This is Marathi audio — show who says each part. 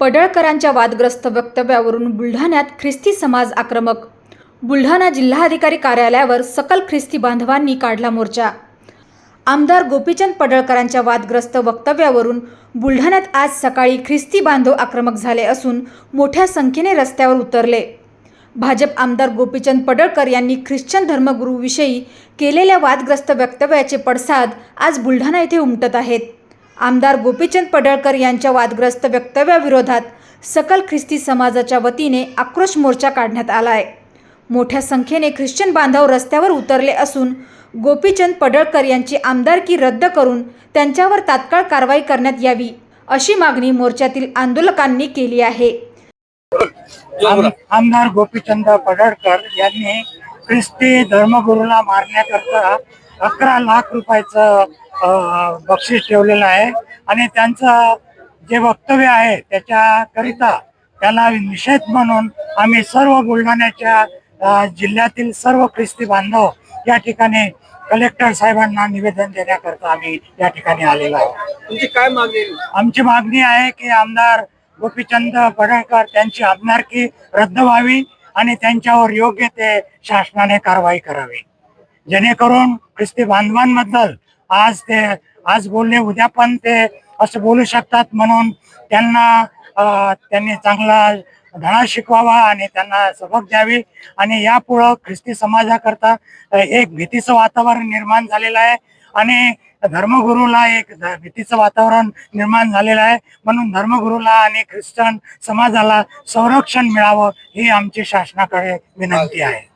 Speaker 1: पडळकरांच्या वादग्रस्त वक्तव्यावरून बुलढाण्यात ख्रिस्ती समाज आक्रमक. बुलढाणा जिल्हाधिकारी कार्यालयावर सकल ख्रिस्ती बांधवांनी काढला मोर्चा. आमदार गोपीचंद पडळकरांच्या वादग्रस्त वक्तव्यावरून बुलढाण्यात आज सकाळी ख्रिस्ती बांधव आक्रमक झाले असून मोठ्या संख्येने रस्त्यावर उतरले. भाजप आमदार गोपीचंद पडळकर यांनी ख्रिश्चन धर्मगुरूविषयी केलेल्या वादग्रस्त वक्तव्याचे पडसाद आज बुलढाणा येथे उमटत आहेत. आमदार गोपीचंद पडळकर यांच्या वादग्रस्त वक्तव्याविरोधात सकल ख्रिस्ती समाजाच्या वतीने आक्रोश मोर्चा काढण्यात आला आहे मोठ्या संख्येने ख्रिश्चन बांधव रस्त्यावर उतरले असून गोपीचंद पडळकर यांची आमदारकी रद्द करून त्यांच्यावर तात्काळ कारवाई करण्यात यावी अशी मागणी मोर्चातील आंदोलकांनी केली आहे.
Speaker 2: आम- आमदार गोपीचंद पडळकर यांनी ख्रिस्ती धर्मगुरूला मारण्याकरता अकरा लाख रुपयाचं बक्षीस ठेवलेलं आहे. आणि त्यांचं जे वक्तव्य आहे त्याच्याकरिता त्याला निषेध म्हणून आम्ही सर्व बुलढाण्याच्या जिल्ह्यातील सर्व ख्रिस्ती बांधव या ठिकाणी कलेक्टर साहेबांना निवेदन देण्याकरता आम्ही या ठिकाणी आलेलो आहोत
Speaker 3: तुमची काय मागणी आहे?
Speaker 2: आमची मागणी आहे की आमदार गोपीचंद पडळकर त्यांची आमदारकी रद्द व्हावी आणि त्यांच्यावर योग्य ते शासनाने कारवाई करावी. जेणेकरून ख्रिस्ती बांधवांबद्दल आज ते आज बोलले उद्या पण ते असं बोलू शकतात म्हणून त्यांना त्यांनी चांगला धडा शिकवावा आणि त्यांना सबक द्यावी. आणि यापुढं ख्रिस्ती समाजाकरता एक भीतीचं वातावरण निर्माण झालेलं आहे. आणि धर्मगुरूला एक भीतीचं वातावरण निर्माण झालेलं आहे. म्हणून धर्मगुरूला आणि ख्रिश्चन समाजाला संरक्षण मिळावं ही आमची शासनाकडे विनंती आहे.